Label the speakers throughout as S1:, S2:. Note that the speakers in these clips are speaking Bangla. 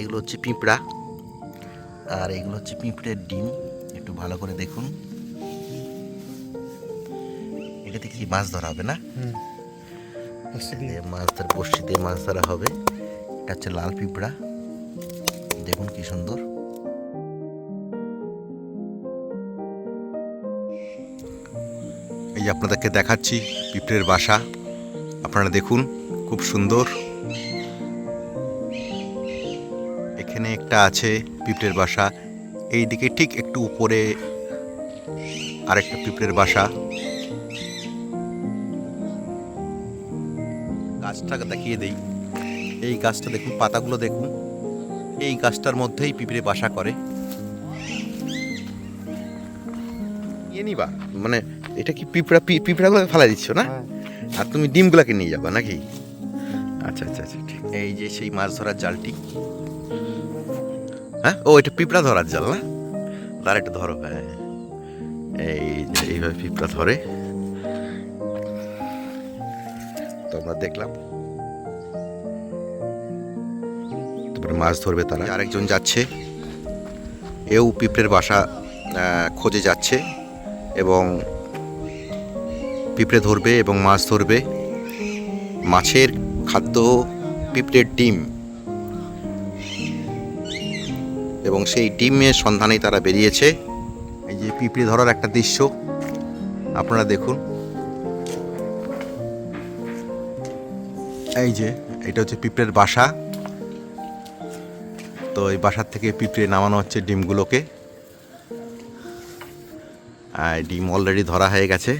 S1: এগুলো হচ্ছে পিঁপড়া। আর এগুলো হচ্ছে পিঁপড়ের ডিম। একটু ভালো করে দেখুন। এটাতে কি মাছ ধরা হবে না? মাছ ধরা বড়শি দিয়ে মাছ ধরা হবে। এটা হচ্ছে লাল পিঁপড়া। দেখুন কি সুন্দর। এই যে আপনাদেরকে দেখাচ্ছি পিঁপড়ের বাসা। আপনারা দেখুন খুব সুন্দর। এখানে একটা আছে পিঁপড়ের বাসা। এই দিকে ঠিক একটু উপরে আরেকটা পিঁপড়ের বাসা। গাছটাকে দেখিয়ে দেই। এই গাছটা দেখুন পাতাগুলো দেখুন। এই গাছটার মধ্যেই পিঁপড়ে বাসা করে। নিবা মানে এটা কি পিঁপড়া পি- পিঁপড়াগুলোকে ফেলা দিচ্ছ না?
S2: হ্যাঁ।
S1: আর তুমি ডিমগুলোকে নিয়ে যাবা নাকি? আচ্ছা আচ্ছা আচ্ছা ঠিক। এই যে সেই মাছ ধরার জালটি। হ্যাঁ? ও এটা পিঁপড়া ধরার জাল না? তার একটু ধরো হ্যাঁ। এই এইভাবে পিঁপড়া ধরে। তো আমরা দেখলাম। তারপরে মাছ ধরবে তারা। আরেকজন যাচ্ছে। এও পিঁপড়ের বাসা খোঁজে যাচ্ছে এবং পিঁপড়ে ধরবে এবং মাছ ধরবে। মাছের খাদ্য, পিঁপড়ের ডিম। এবং সেই ডিমের সন্ধানেই তারা বেরিয়েছে। এই যে পিঁপড়ে ধরার একটা দৃশ্য, আপনারা দেখুন। এই যে, এটা হচ্ছে পিঁপড়ের বাসা। তো এই বাসার থেকে পিঁপড়ে নামানো হচ্ছে ডিমগুলোকে। আর ডিম অলরেডি ধরা হয়ে গেছে।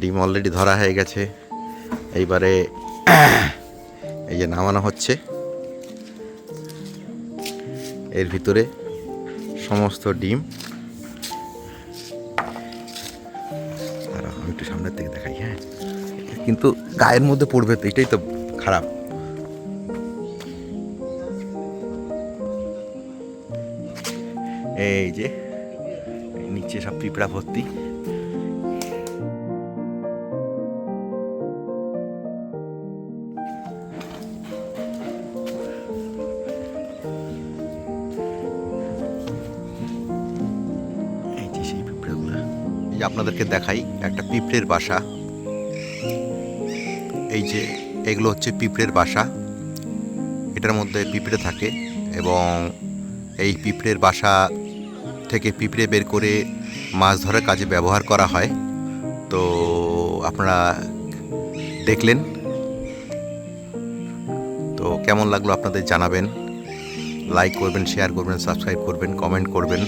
S1: ডিম অলরেডি ধরা হয়ে গেছে। এইবারে এই যে নামানো হচ্ছে। এর ভিতরে সমস্ত ডিম। আর একটু সামনের থেকে দেখাই হ্যাঁ? কিন্তু গায়ের মধ্যে পড়বে তো, এটাই তো খারাপ। এই যে নিচে সব পিঁপড়া ভর্তি। যে আপনাদেরকে দেখাই একটা পিঁপড়ের বাসা। এই যে, এগুলো হচ্ছে পিঁপড়ের বাসা। এটার মধ্যে পিঁপড়ে থাকে এবং এই পিঁপড়ের বাসা থেকে পিঁপড়ে বের করে মাছ ধরার কাজে ব্যবহার করা হয়। তো আপনারা দেখলেন। তো কেমন লাগল আপনাদের জানাবেন। লাইক করবেন, শেয়ার করবেন, সাবস্ক্রাইব করবেন, কমেন্ট করবেন।